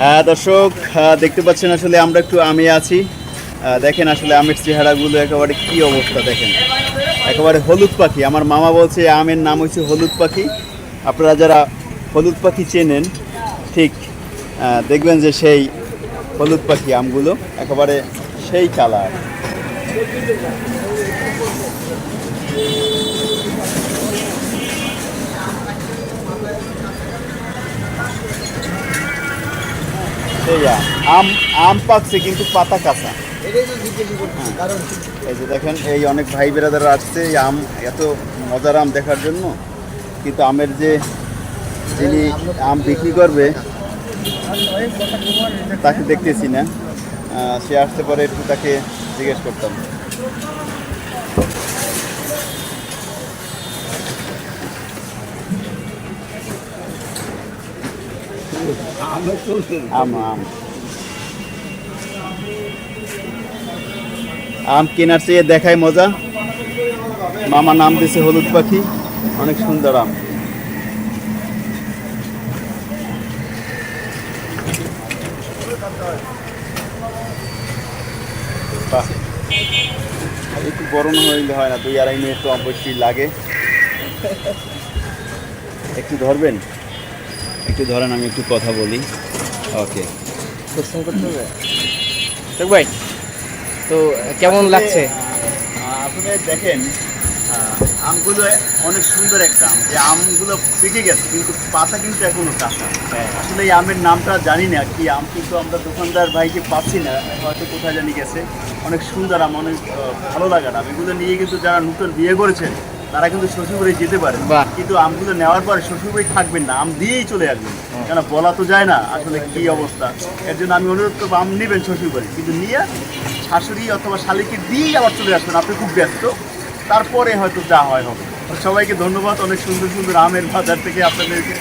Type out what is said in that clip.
হ্যাঁ দর্শক দেখতে পাচ্ছেন আসলে আমরা একটু আমি আছি। দেখেন আসলে আমের চেহারাগুলো একেবারে কি অবস্থা দেখেন। একেবারে হলুদ পাখি। আমার মামা বলছে আমের নাম হচ্ছে হলুদ পাখি। আপনারা যারা হলুদ পাখি চেনেন, ঠিক দেখবেন যে সেই হলুদ পাখি আমগুলো একেবারে সেই কালার। আম আম আম পাকছে কিন্তু পাতা কাঁচা। কারণ এই যে দেখেন এই অনেক ভাই বেরাদার আসছে এই আম এত মজার আম দেখার জন্য। কিন্তু আমের যে যিনি আম বিক্রি করবে তাকে দেখতেছি না। সে আসতে পরে একটু তাকে জিজ্ঞেস করতাম। আম আম। কেনার চেয়ে দেখায় মজা। মামা নাম দিয়েছে হলুদ পাখি। অনেক সুন্দর আম। একটু গরম হইলে হয় না, দুই আড়াই মিনিট তো অবশ্যই লাগে। একটু ধরবেন? একটু ধরেন আমি একটু কথা বলি। ওকে ভাই তো কেমন লাগছে? আপনি দেখেন আমগুলো অনেক সুন্দর একটা আম। যে আমগুলো পেকে গেছে কিন্তু পাতা কিন্তু এখনও কাঁচা। আসলে এই আমের নামটা জানি না কি আম কিন্তু আমরা দোকানদার ভাইকে পাচ্ছি না হয়তো কোথায় জানি গেছে। অনেক সুন্দর আম অনেক ভালো লাগার আম। এগুলো নিয়ে কিন্তু যারা নতুন বিয়ে করেছেন তারা কিন্তু শ্বশুরবাড়ি যেতে পারে কিন্তু আমগুলো নেওয়ার পরে শ্বশুরবাড়ি থাকবেন না আম দিয়েই চলে আসবেন। কেন বলা তো যায় না আসলে কি অবস্থা। এর জন্য আমি অনুরোধ করব আম নেবেন শ্বশুরবাড়ি। কিন্তু নিয়ে শাশুড়ি অথবা শালিকে দিয়েই আবার চলে আসবেন। আপনি খুব ব্যস্ত। তারপরে হয়তো যা হয় হবে। সবাইকে ধন্যবাদ অনেক সুন্দর সুন্দর আমের বাজার থেকে আপনাদেরকে।